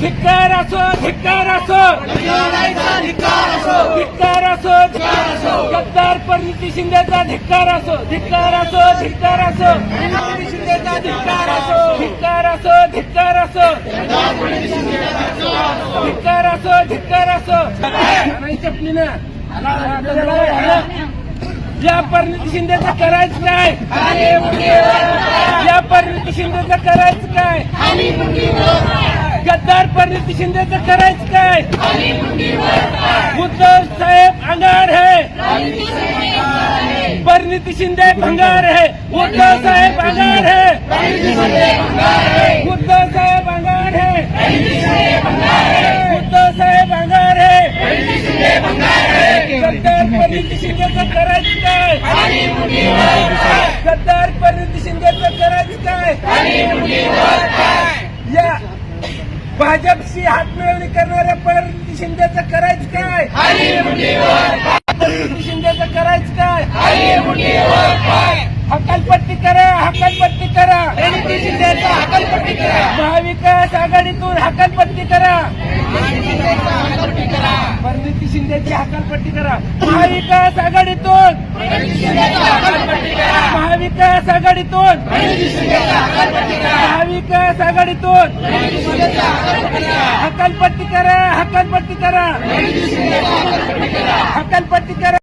धिक्कार असो धिक्कार असो. धिक्कार असो गद्दार परिणिती शिंदेचा धिक्कार असो धिक्कार असो धिक्कार असो. शिंदेचा धिक्कार असो धिक्कार असो. धिक्कार असो धिक्कार असो. धिक्कार असो नाही ना. या परिणिती शिंदेचा करायचं नाही शिंदेचं करायचं काय गद्दार परिणिती शिंदेचं करायचं काय उद्धव साहेब अंगार है। परिणिती शिंदे भंगार है। उद्धव साहेब अंगार है। उद्धव साहेब अंगार है। उद्धव साहेब अंगार है। गद्दार परिणिती शिंदेचं करायचं काय गद्दार परिणिती करायचं काय या भाजपशी हातमिळवणी करणाऱ्या परिणिती शिंदेचं करायचं काय? शिंदेचं करायचं काय? हकालपट्टी करा हकालपट्टी करा. शिंदेचा हकालपट्टी करा महाविकास आघाडीतून हकालपट्टी करा. परिणिती शिंदेची हकालपट्टी करा. महाविकास आघाडीतून. महाविकास आघाडीतून. महाविकास आघाडीतून. हकालपट्टी करा हकालपट्टी करा. हकालपट्टी करा.